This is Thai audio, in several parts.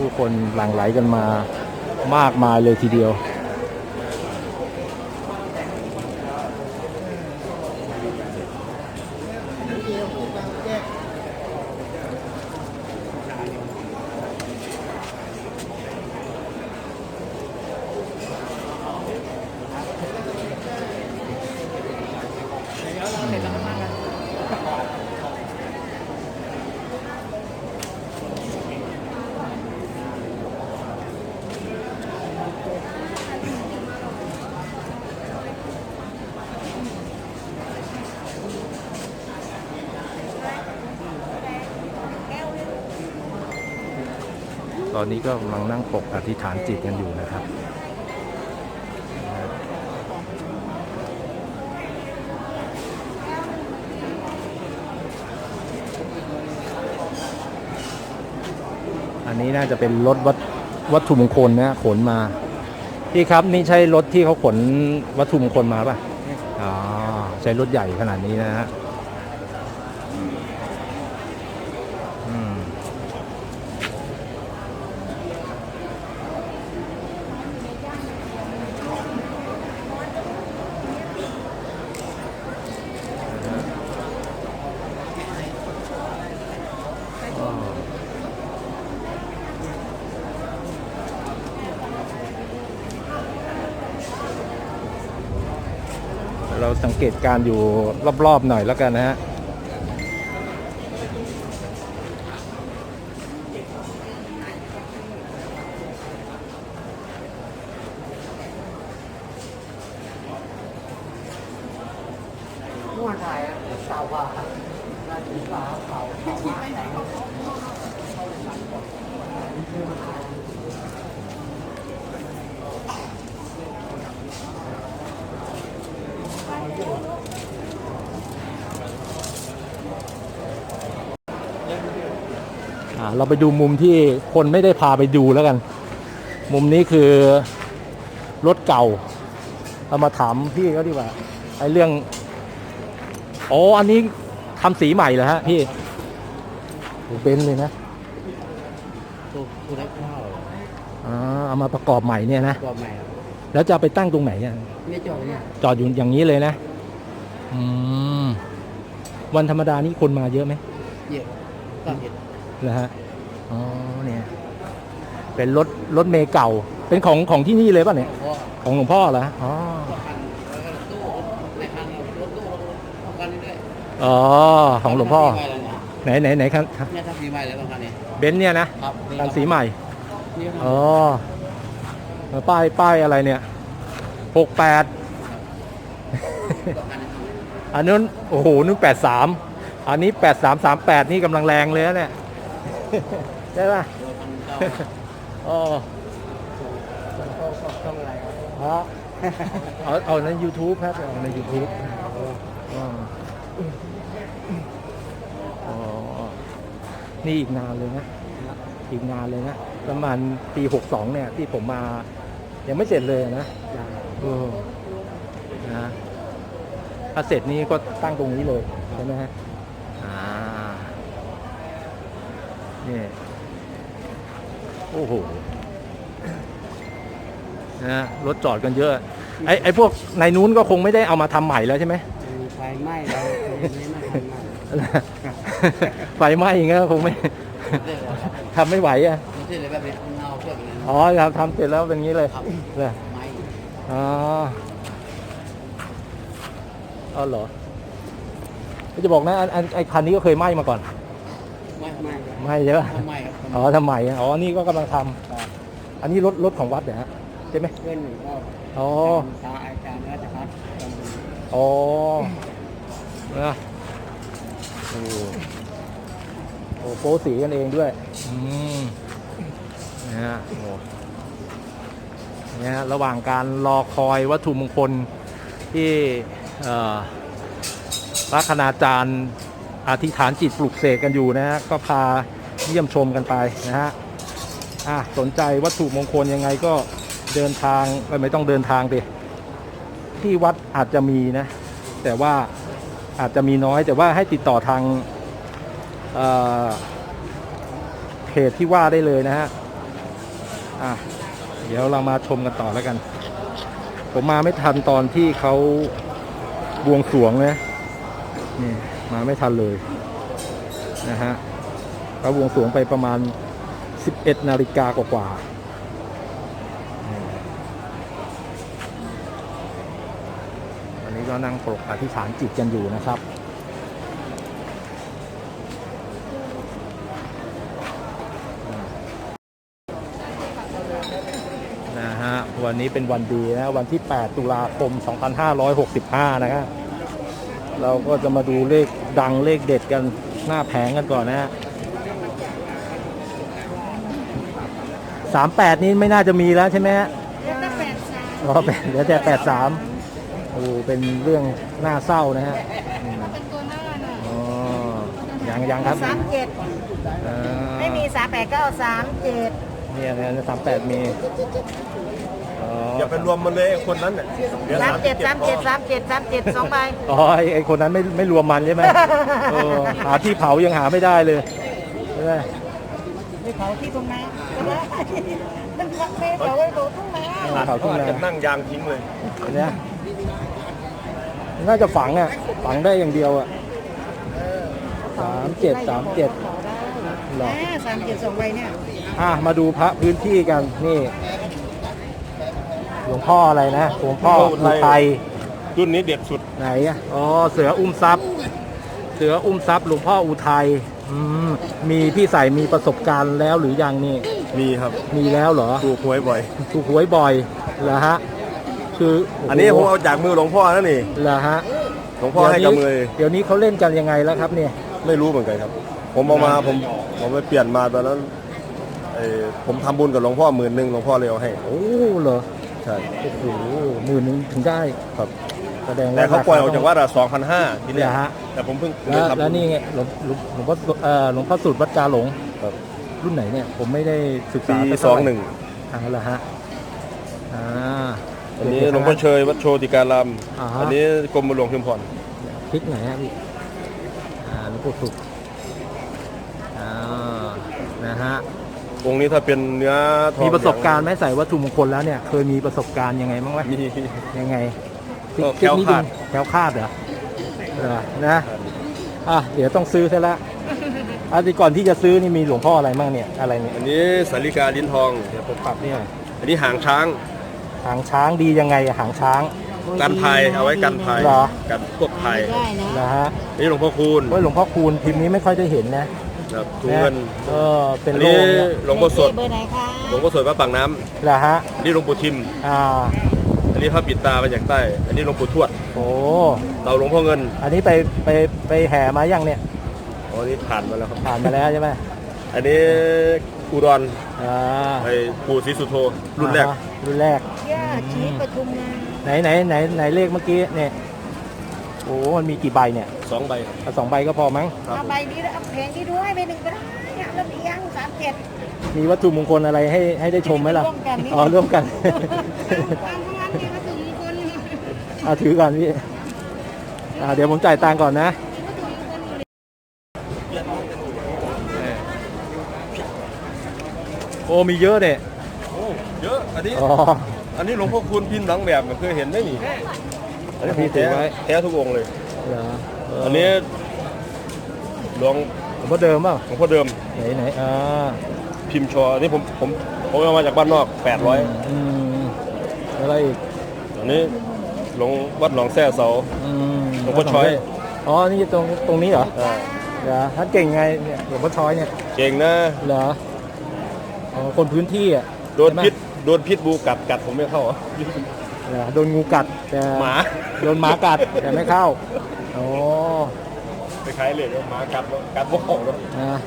ผู้คนหลั่งไหลกันมามากมายเลยทีเดียว ตอนนี้ก็กำลังนั่งปกอธิษฐานจิตกันอยู่นะครับอันนี้น่าจะเป็นรถวัตวัตถุมงคลนะขนมาพี่ครับนี่ใช่รถที่เขาขนวัตถุมงคลมาป่ะอ๋อใช้รถใหญ่ขนาดนี้นะฮะ สังเกตการอยู่รอบๆหน่อยแล้วกันนะฮะเมื่วานถ่ายอะเก่ากว่าน่าจะกว่าเก่า เก่ามากอ่าเราไปดูมุมที่คนไม่ได้พาไปดูแล้วกัน มุมนี้คือรถเก่าเรามาถามพี่เขาดีกว่าไอ้เรื่องอ๋ออันนี้ทำสีใหม่เหรอฮะพี่โอ้เป็นซ์เลยนะตัวตัวได้ข้าวอ่าเอามาประกอบใหม่เนี่ยนะตัวใหม่อะแล้วจะเอาไปตั้งตรงไหนอะไม่จอดเนี่ยจอดอยู่อย่างนี้เลยนะอืมวันธรรมดานี่คนมาเยอะไหมเยอะก็เห็น นะฮะอ๋อเนี่ยเป็นรถรถเมย์เก่า เป็นของของที่นี่เลยป่ะเนี่ย ของหลวงพ่อเหรออ๋ออ๋อของหลวงพ่อทำสีใหนไหนไหนไหนครับเนี่ยทำสีใหม่แล้วคันนี้เบนซ์เนี่ยนะคันสีใหม่อ๋อป้ายป้ายอะไรเนี่ยหกแปดอันนู้นโอ้โหนู้นแปดสามอันนี้แปดสามสามแปดนี่กำลังแรงเลยเนี่ย ใช่ป่ะตัวคันเก่าอ๋อต้องอะไรอ๋อเอาเอาใน YouTube ครับเอาใน YouTube อ๋ออ๋อนี่อีกนานเลยนะ อีกนานเลยนะ ประมาณปี62เนี่ย ที่ผมมา ยังไม่เสร็จเลยนะเออนะถ้าเสร็จนี่ก็ตั้งตรงนี้เลย ใช่ไหมฮะ อ่า นี่โอ้โหนะรถจอดกันเยอะ ไอ้ไอ้พวกในนู้นก็คงไม่ได้เอามาทำใหม่แล้วใช่ไหม มีไฟไหม้แล้วยังไม่มาทำใหม่ ไฟไหม้อย่างเงี้ยคงไม่เสร็จแล้วครับทำไม่ไหวอะ ไม่ใช่เลยแบบนี้เงาเพื่อนเลยอ๋อครับทำเสร็จแล้วเป็นอย่างนี้เลยครับเลยไหม้อ๋ออ๋อเหรอก็จะบอกนะอันอันไอ้คันนี้ก็เคยไหม้มาก่อน ไหม้ไหม้ไหม้เยอะไหม้ครับอ๋อทำใหม่อะอ๋อนี่ก็กำลังทำอันนี้รถรถของวัดเหรอฮะใช่ไหมเพื่อนหนึ่งก็อ๋อตาอาจารย์ราชพัฒน์ตำบลอ๋อนะโอ้โหโป๊สีกันเองด้วย อืมนะฮะโอ้เนี่ยฮะระหว่างการรอคอยวัตถุมงคลที่เอ่อพระคณาจารย์ อธิษฐานจิตปลุกเสกกันอยู่นะฮะก็พาเยี่ยมชมกันไปนะฮะอะสนใจวัตถุมงคลยังไงก็เดินทางไม่ต้องเดินทางดิที่วัดอาจจะมีนะ แต่ว่าอาจจะมีน้อยแต่ว่าให้ติดต่อทางเเพจที่ว่าได้เลยนะฮะอะเดี๋ยวเรามาชมกันต่อแล้วกัน ผมมาไม่ทันตอนที่เขาบวงสรวงนะนี่ มาไม่ทันเลยนะฮะเขาวงสวงไปประมาณ 11 นาฬิกากว่าๆอืมอันนี้ก็นั่งปลกอธิษฐานจิตกันอยู่นะครับนะฮะวันนี้เป็นวันดีนะ วันที่ 8 ตุลาคม 2565 นะครับ เราก็จะมาดูเลขดังเลขเด็ดกันหน้าแผงกันก่อนนะฮะสามแปดนี้ไม่น่าจะมีแล้วใช่ไหมฮะแล้วก็แปดสามอ๋อแปดเหลือแต่แปดสามโอ้เป็นเรื่องน่าเศร้านะฮะอืมเป็นตัวหน้าน่ะอ๋อยังยังครับสามเจ็ดอ่าไม่มีสามแปดก็เอาสามเจ็ดเนี่ยเนี่ยสามแปดมี อ๋ออย่าไปรวมมันเลยไอ้คนนั้นเนี่ยเหลือสามเจ็ดสามพอเจ็ดสามเจ็ดสามเจ็ดสองใบอ๋อไอ้ไอ้คนนั้นไม่ไม่รวมมันใช่ไหมเออหาที่เผายังหาไม่ได้เลยใช่ไหมไปเผาที่ตรงนั้นก็ได้มันไม่เผาไว้เผาทุ่งนาเผาทุ่งอาจนาจะนั่งยางทิ้งเลยเนี่ยน่าจะฝังอะฝังได้อย่างเดียวอะสามเจ็ดสามเจ็ด หรอ สามเจ็ดสองใบเนี่ยอะมาดูพระพื้นที่กันนี่ หลวงพ่ออะไรนะ หลวงพ่อหลวงพ่ออุอุทัยทัยรุ่นนี้เด็ดสุดไหนอะอ๋อเสืออุ้มทรัพย์ เสืออุ้มทรัพย์หลวงพ่ออุทัยอืมมีพี่ใส่มีประสบการณ์แล้วหรือยังนี่ มีครับมีแล้วเหรอถูกหวยบ่อยถูกหวยบ่อยเหรอฮะ คือโโหอันนี้ผมเอาจากมือหลวงพ่อนั่นนี่เหรอฮะหลวงพ่อให้กับมือเดี๋ยวนี้เขาเล่นกันยังไงแล้วครับเนี่ย ไม่รู้เหมือนกันครับ ผมเอามาผมผมไปเปลี่ยนมาตอนนั้นเออผมทำบุญกับหลวงพ่อหมื่นหนึ่งหลวงพ่อเลยเอาให้ โอ้เหรอ ใช่โอ้โหหมื่นหนึงถึงได้ครับ แสดงว่าแต่เขาปล่อยออกจากวัดดอะสองพันห้าทีเนี้ยเหรอฮะแต่ผมเพิ่งแล้วทำบุญแล้วนี่ไงหลวงหลวงหลวงพ่อเอ่อหลวงพ่อสูตรวัดกาหลงครับรุ่นไหนเนี่ย ผมไม่ได้ศึกษาปีไปสเท่าองไร่หนึ่งอ่าเหรอฮะอ่าอันนี้หลวงพ่อเชยวัดโชติการามอ่าฮะอันนี้กรมหลวงชุมพร พริกไหนฮะพี่อ่าหลวงปู่สุขอ่านะฮะ องค์นี้ถ้าเป็นเนื้อทองมีประสบการณ์ไหมใส่วัตถุมงคลแล้วเนี่ย เคยมีประสบการณ์ยังไงบ้างไหมมียังไงก็แคล้วคลาดแคล้วคลาดเหรอเหรอนะอะเดี๋ยวต้องซื้อซะละอะที่ก่อนที่จะซื้อนี่มีหลวงพ่ออะไรบ้างเนี่ยอะไรเนี่ยอันนี้สาริกาลิ้นทองเดี๋ยวผมปรับนี่หน่อยอันนี้หางช้าง หางช้างดียังไงอะหางช้างกันภัยเอาไว้กันภัยเหรอกันพวกภัยได้นะนะฮะอันนี้หลวงพ่อคูณเฮ้ยหลวงพ่อคูณพิมพ์นี้ไม่ค่อยได้เห็นนะ ครับถุงเงิน เออเป็นอันโลนี้งเนี่ยหลวงพ่อสดเบอร์ไหนคะหลวงพ่อสดวัดปากน้ำเหรอฮะอันนี้หลวงปู่ทิม อ่าอันนี้พระปิดตามาจากใต้ อันนี้หลวงปู่ทวดโอ้เตาหลวงพ่อเงินอันนี้ไปไปไปแห่มายังเนี่ยอ๋ออันนี้ผ่านมาแล้วครับ ผ่านมาแล้วใช่ไหมอันนี้อุดรอ่าไปปู่ศรีสุโธรุ่นแรก อ่าฮะรุ่นแรก ย่าชี้ปทุมงาไหนไหนไหนไหนเลขเมื่อกี้เนี่ย โอ้มันมีกี่ใบเนี่ยสองใบครับ เอาสองใบก็พอมั้งครับเอาใบนี้แล้วเอาแพงนี้ด้วยใบหนึ่งก็ได้เนี่ยแล้วเอียงสามเจ็ด มีวัตถุมงคลอะไรให้ให้ได้ชมไหมล่ะ ร่วมกันนี่ อ๋อร่วมกันตามทั้งนั้นเนี่ยมาถึงคนเอาถือก่อนพี่อ่าเดี๋ยวผมจ่ายตังค์ก่อนนะโอ้มีเยอะเนี่ยโอ้เยอะ อันนี้ อ๋อ อันนี้หลวงพ่อคูณพิมพ์หลังแบบเคยเห็นไหมนี่ อันนี้พี่ผมถืแท้อไว้แท้ทุกองค์เลย เหรอเอันนี้หลวงผมก็เดิมเปล่าหลวงพ่อเดิมไหนไหนอ่าพิมพ์ชออันนี้ผมผมผมเอามาจากบ้านนอก 800อืมอะไรอีกอันนี้หลวงวัดหนองแซ่เสา อืมหลวงพ่อช้อย อ๋อนี่ตรงตรงนี้เหรออ่าเหรอท่านเก่งไงเนี่ยหลวงพ่อช้อยเนี่ยเก่งนะ เหรออ๋อคนพื้นที่อะโดนพิษโดนพิษบูกัดกัดผมไม่เข้าเหรอ โดนงูกัดแต่หมา โดนหมากัดแต่ไม่เข้าโอ้ไปขายเลยว่าหมากัดแล้วกัดพวกของแล้วนะ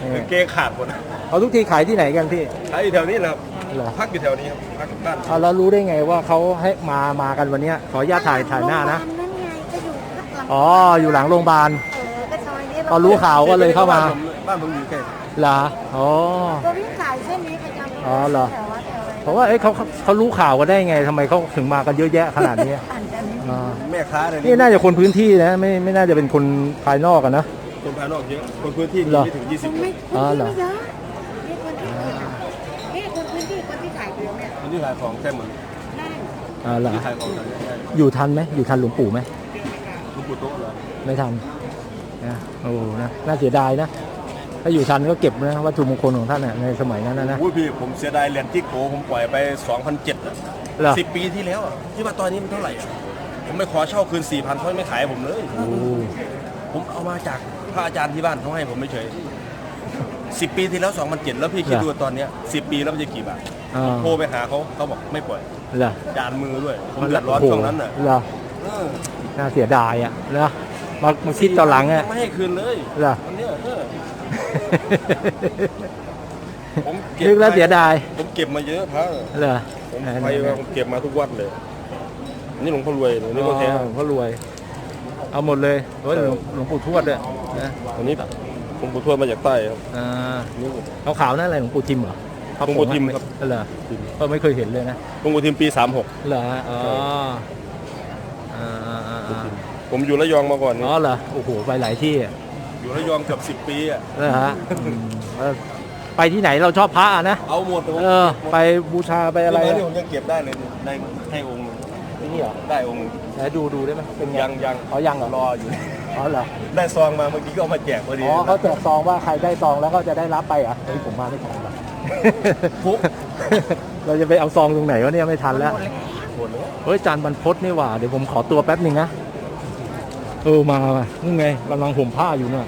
เออเกงขาดหมดนะเอาทุกทีขายที่ไหนกันพี่ขายอยู่แถวนี้แหละครับเหรอพักอยู่แถวนี้ครับพักบ้านเอาแล้วรู้ได้ไงว่าเขาให้มามากันวันเนี้ยขออนุญาตถ่ายถ่ายหน้านะโรงพยบลนั่นไงก็อยู่ข้างหลังอ๋ออยู่หลังโรงพยาบาลเออก็ซอยนี้พอรู้ข่าวก็เลยเข้ามาบ้นผมบ้านผมอยู่ใกล้เหรออ๋อก็วิ่งขายเส้นนี้ประจำอ๋อเหรอ รเพราะว่าเอ้ยเขาเขาเขารู้ข่าวกันได้ไงทำไมเขาถึงมากันเยอะแยะขนาดนี้อ่านกันอ่าแม่ค้าเลยนี่น่าจะคนพื้นที่นะไม่ไม่น่าจะเป็นคนภายนอกกันนะ คนภายนอกเยอะ คนพื้นที่มีเหรอไม่ถึงคน20ไม่คนคนอ๋อที่เหรอ ไม่เยอะนี่คนที่เกิดอะนี่คนพื้นที่คนวันนี้ขายของแค่เหมือนอ่าเหรอขายของกันง่ายอยู่ทันไหมอยู่ทันหลวงปู่ไหมๆลูกปูโต๊ะเลยไม่ทันนะโอ้นะน่าเสียดายนะ ถ้าอยู่ทันก็เก็บนะวัตถุมงคลของท่านน่ะในสมัยนั้นนะนะโอ้ยพี่ผมเสียดายเหรียญที่โกผมปล่อยไป 2,007อะเหรอ สิบปีที่แล้วอะที่ว่าตอนนี้มันเท่าไหร่อะผมไม่ขอเช่าคืน 4,000เขาไม่ขายผมเลย โอ้ผมเอามาจากพระอาจารย์ที่บ้านเขาให้ผมไม่เฉยสิบปีที่แล้ว 2,007แล้วพี่คิดดูตอนเนี้ยสิบปีแล้วมันจะกี่บาทอ่าโทรไปหาเขาเขาบอกไม่ปล่อยเหรอจานมือด้วย ผมเดือดร้อนช่วงนั้นน่ะเหรอเออน่าเสียดายอะนะมามาคิดตอนหลังอะไม่ให้คืนเลยเหรอวันเนี้ยเออ ผมเก็บนึกแล้วเสียดายผมเก็บมาเยอะพระเหรอผมไปมาผมเก็บมาทุกวัดเลย นี่หลวงพ่อรวยนี่นี่ก็แท้อ๋อเขารวย เอาหมดเลยโอ้ยหลวงหลวงปู่ทวดด้วยนะอันนี้ผมปู่ทวดมาจากใต้ครับอ่านี่ขาวๆนั่นอะไรหลวงปู่ทิมเหรอหลวงปู่ทิมครับเหรอเออไม่เคยเห็นเลยนะหลวงปู่ทิมปี36เหรอฮะอ๋ออ่าอ่าอ่าอ่าผมอยู่ระยองมาก่อนนี่อ๋อเหรอโอ้โหไปหลายที่ อะอยู่ระยองเกือบ10ปีอะเหรอฮะอืมเออไปที่ไหนเราชอบพระอะนะ เอาหมดผมเออ ไปบูชาไปอะไรนี่อะนี่ผมยังเก็บได้เลยนี่ได้ให้องค์หนึ่งนี่เหรอได้องค์หนึ่งไหนดูดูได้ไหมเป็นไงยังยังอ๋อยังเหรอรออยู่ อ๋อเหรอ ได้ซองมาเมื่อกี้ก็เอามาแจกพอดีอ๋อเขาแจกซองว่าใครได้ซองแล้วก็จะได้รับไปเหรอะเฮ้ยผมมาไม่ทันหรอกฟุกเราจะไปเอาซองตรงไหนวะเนี่ยไม่ทันแล้ว หมดเลย เฮ้ยจานบรรพตนี่หว่า เดี๋ยวผมขอตัวแป๊บหนึ่งนะเออมาว่นี่ไงกำลังห่มผ้าอยู่น่ะ